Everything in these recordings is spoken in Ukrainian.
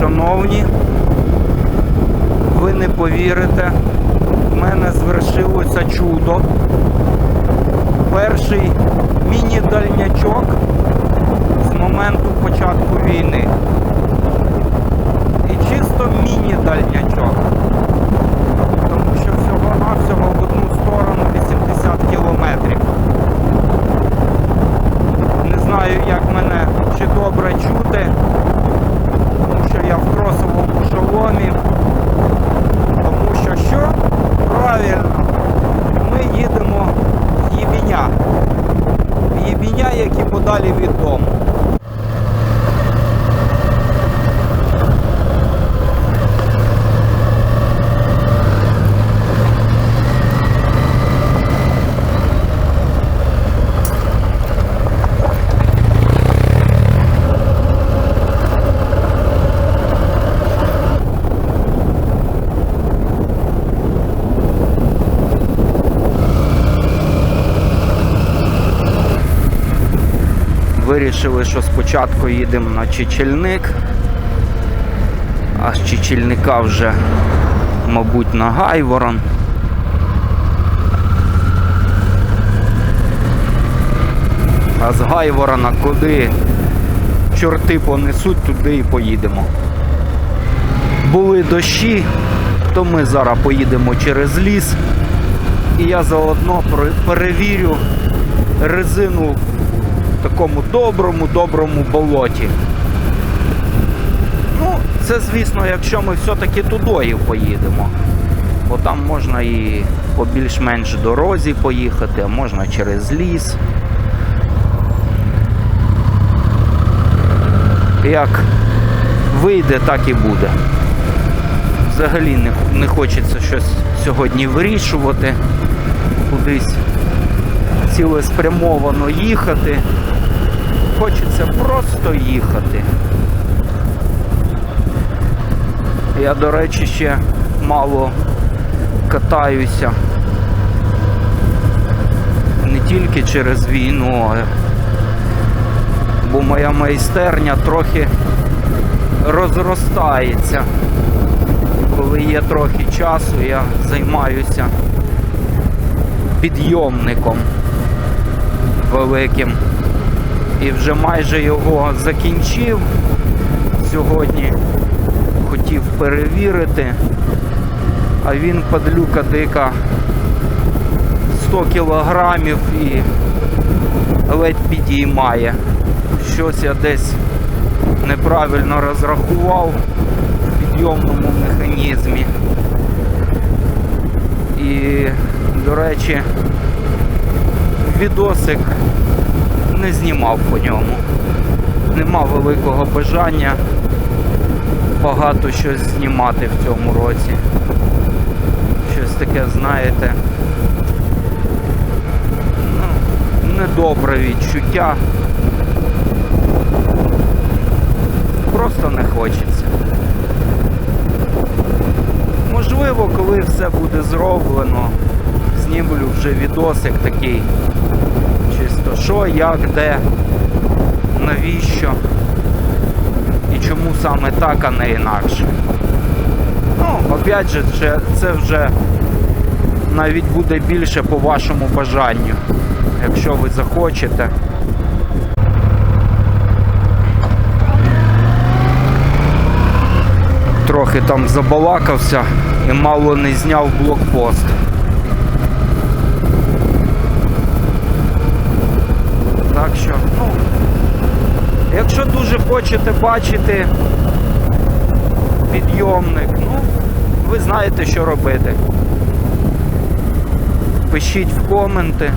шановні, ви не повірите, в мене звершилося чудо. Перший міні-дальнячок з моменту початку війни. І чисто міні-дальнячок. Тому що всього-навсього в одну сторону 80 кілометрів. Не знаю, як мене чи добре чути, тому що я в кросовому шоломі. Тому що що? Правильно, ми їдемо в Єбіня. В Єбіня, які подалі від дому. Вирішили, що спочатку їдемо на Чечельник, а з Чечельника вже, мабуть, на Гайворон. А з Гайворона куди чорти понесуть, туди і поїдемо. Були дощі, то ми зараз поїдемо через ліс. І я заодно перевірю резину такому доброму, доброму болоті. Ну, це звісно, якщо ми все-таки тудою поїдемо. Бо там можна і по більш-менш дорозі поїхати, а можна через ліс. Як вийде, так і буде. Взагалі не, не хочеться щось сьогодні вирішувати, кудись цілеспрямовано їхати. Хочеться просто їхати. Я, до речі, ще мало катаюся. Не тільки через війну, а бо моя майстерня трохи розростається. Коли є трохи часу, я займаюся підйомником великим. І вже майже його закінчив. Сьогодні хотів перевірити, а він падлюка дика 100 кілограмів і ледь підіймає. Щось я десь неправильно розрахував в підйомному механізмі. І, до речі, відосик не знімав по ньому. Нема великого бажання багато щось знімати в цьому році. Щось таке, знаєте, ну, недобре відчуття. Просто не хочеться. Можливо, коли все буде зроблено, знімлю вже відосик такий. Чисто що, як, де, навіщо і чому саме так, а не інакше. Ну, опять же, це, вже навіть буде більше по вашому бажанню, якщо ви захочете. Трохи там забалакався і мало не зняв блокпост. Що, ну, якщо дуже хочете бачити підйомник, ну, ви знаєте, що робити. Пишіть в коменти,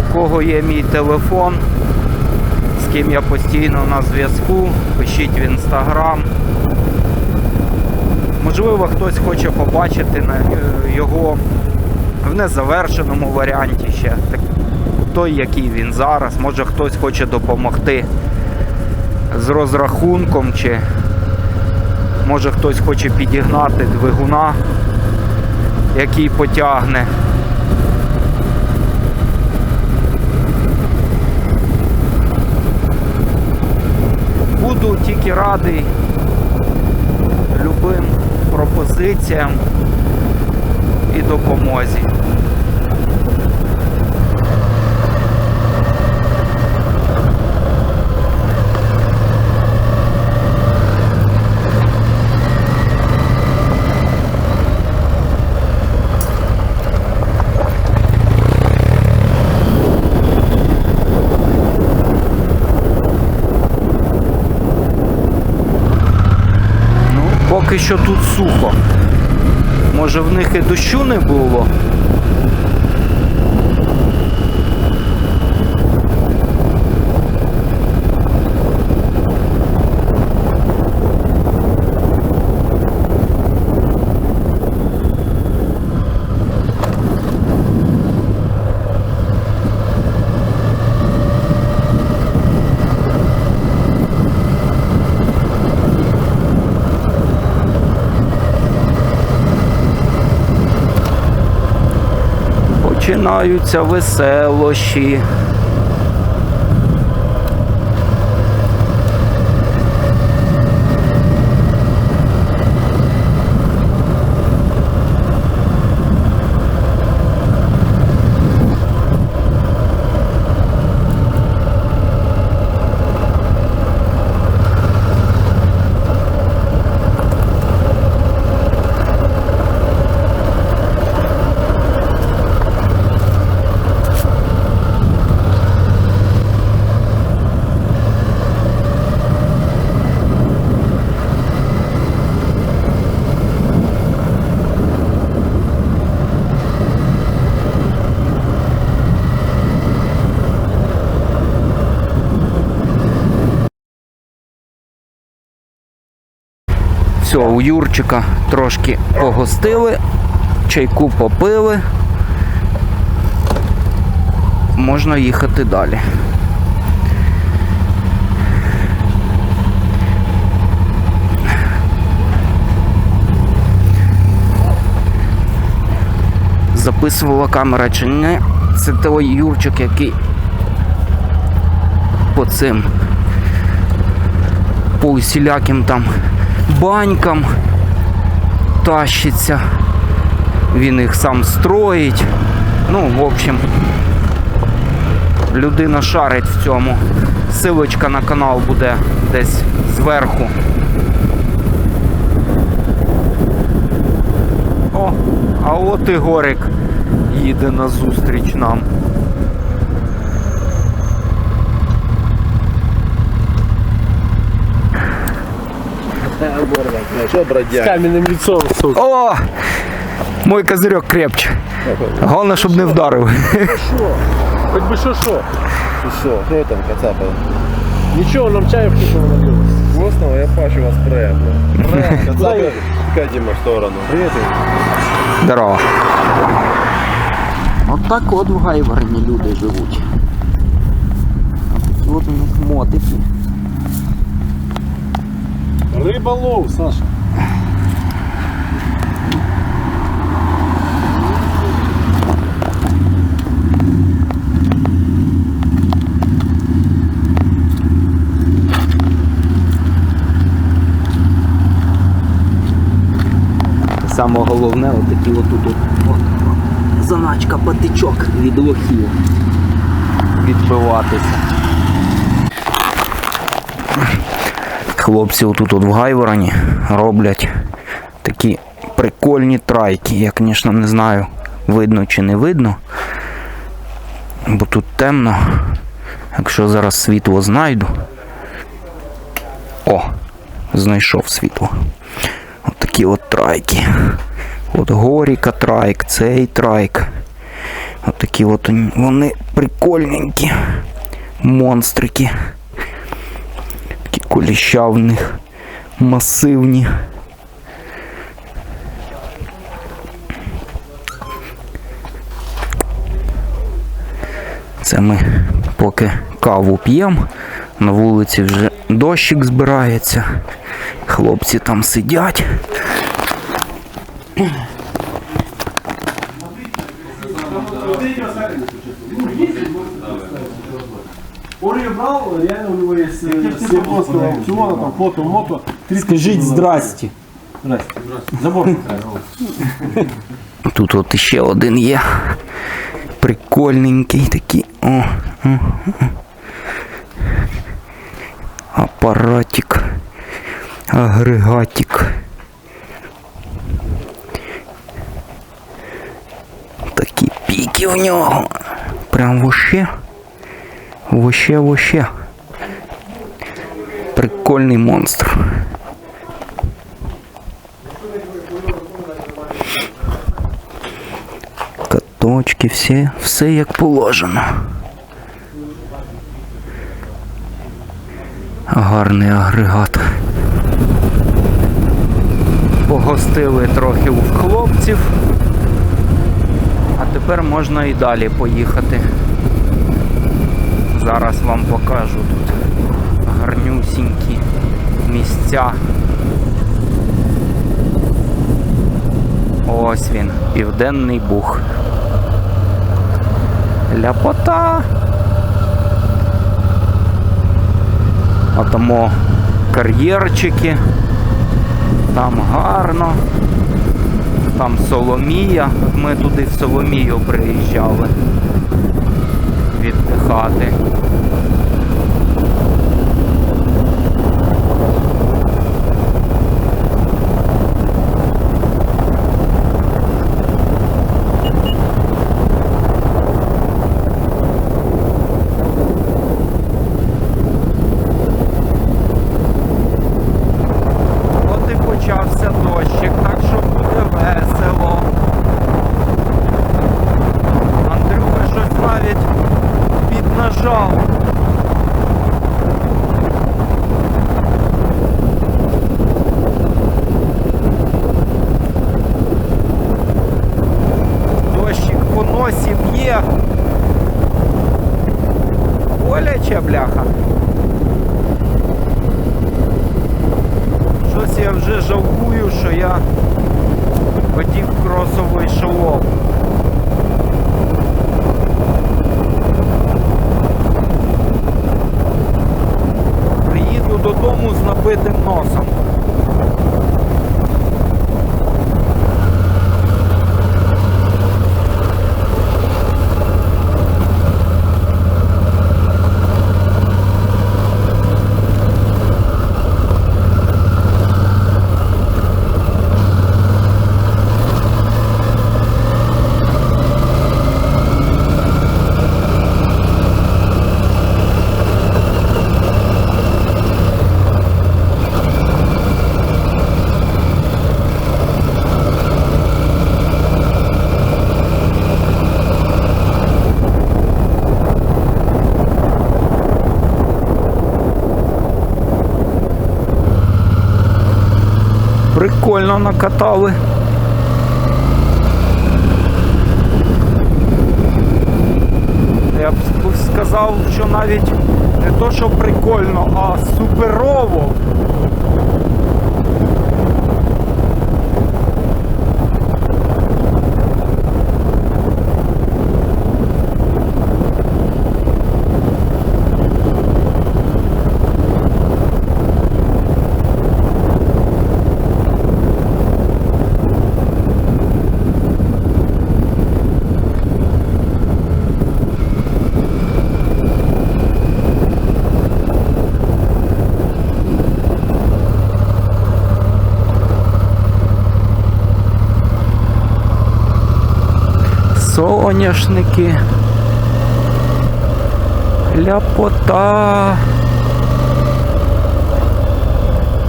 у кого є мій телефон, з ким я постійно на зв'язку, пишіть в інстаграм. Можливо, хтось хоче побачити е, його в незавершеному варіанті ще. Той, який він зараз. Може хтось хоче допомогти з розрахунком, чи може хтось хоче підігнати двигуна, який потягне. Буду тільки радий любим пропозиціям і допомозі. Ну, поки що тут сухо. Може в них і дощу не було. Починаються веселощі. Все, у Юрчика трошки погостили, чайку попили. Можна їхати далі. Записувала камера чи не? Це той Юрчик, який по цим по усіляким там банькам тащиться. Він їх сам строїть. Ну, в общем, людина шарить в цьому. Силочка на канал буде десь зверху. О, а от і Горик їде на зустріч нам. Что, бродяг? каменным лицом, сука. О! Мой козырек крепче. Головне, щоб не вдарив. Хоть бы шо-шо. Ты что, кто там кацапа? Ничего, нам чаю вкусного налил. Вкусного, я пачу вас проект. Кацапа, Катима в сторону. Привет. Здорово. От так от в Гайворні люди живуть. От от у них мотики. Рыболов, Саша. Саме головне, от такі от тут от, от, заначка патичок від лохів. Відбиватися. Хлопці отут от в Гайвороні роблять такі прикольні трайки. Я, звісно, не знаю, видно чи не видно. Бо тут темно. Якщо зараз світло знайду. О, знайшов світло. От такі от трайки. От Горіка трайк, цей трайк. От такі от вони- прикольненькі. Монстрики. Куліща в них масивні. Це ми поки каву п'ємо. На вулиці вже дощик збирається. Хлопці там сидять. Ори брал, реально у него есть с японского аукциона, там фото, мото. Скажіть здрасті. Здрасте. Забор. Тут от ще один є. Прикольненький такий. О, о, о. Апаратик. Агрегатик. Такі піки в нього. Прям вообще. Вообще. Прикольний монстр. Каточки, все, все як положено. Гарний агрегат. Погостили трохи у хлопців. А тепер можна і далі поїхати. Зараз вам покажу тут гарнюсінькі місця. Ось він, Південний Буг. Ляпота. А тому кар'єрчики. Там гарно. Там Соломія. Ми туди в Соломію приїжджали. Віддихати. От і почався дощик, так що буде весело. Андрюха щось навіть піднажав. Дощик по носі б'є. Боляче, бляха. Вже жалкую, що я хотів кросовий шолом. Приїду додому з набитим носом. Прикольно накатали. Я б сказав, що навіть не то, що прикольно, а суперово. Соняшники. Ляпота.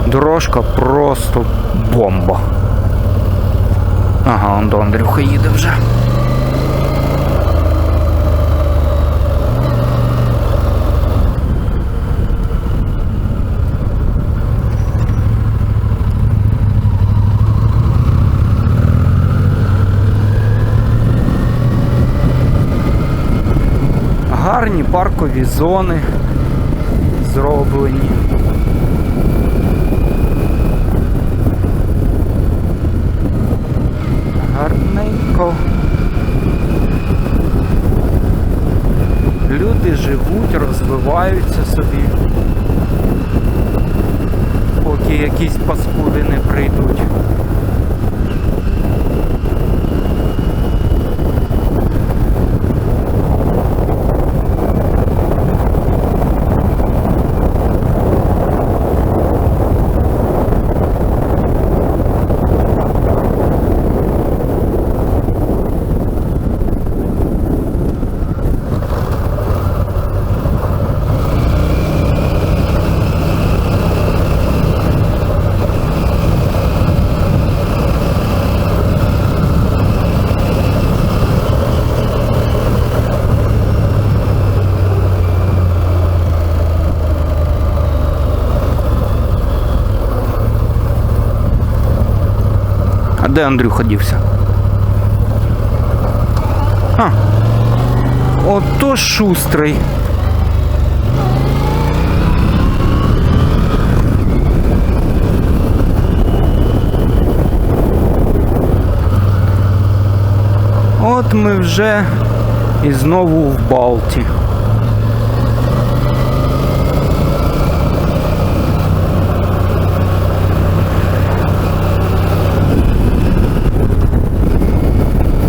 Дорожка просто бомба. Ага, он до Андрюха їде вже. Зони зроблені. Гарненько. Люди живуть, розвиваються собі. Поки якісь паскуди не прийдуть. Де Андрюха дівся? А. Ото шустрий. От ми вже і знову в Балті.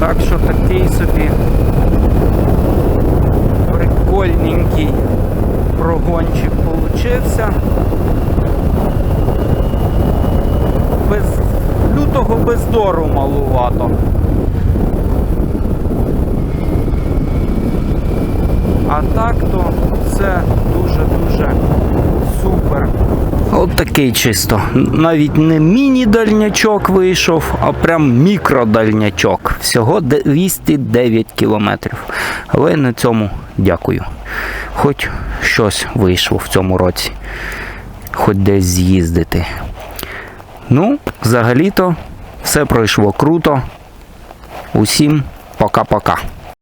Так що такий собі прикольненький прогончик получився. Без лютого бездору малувато. А так то все дуже-дуже супер. От такий чисто. Навіть не міні-дальнячок вийшов, а прям мікродальнячок. Всього 209 кілометрів. Але на цьому дякую. Хоч щось вийшло в цьому році. Хоч десь з'їздити. Ну, взагалі-то все пройшло круто. Усім пока-пока.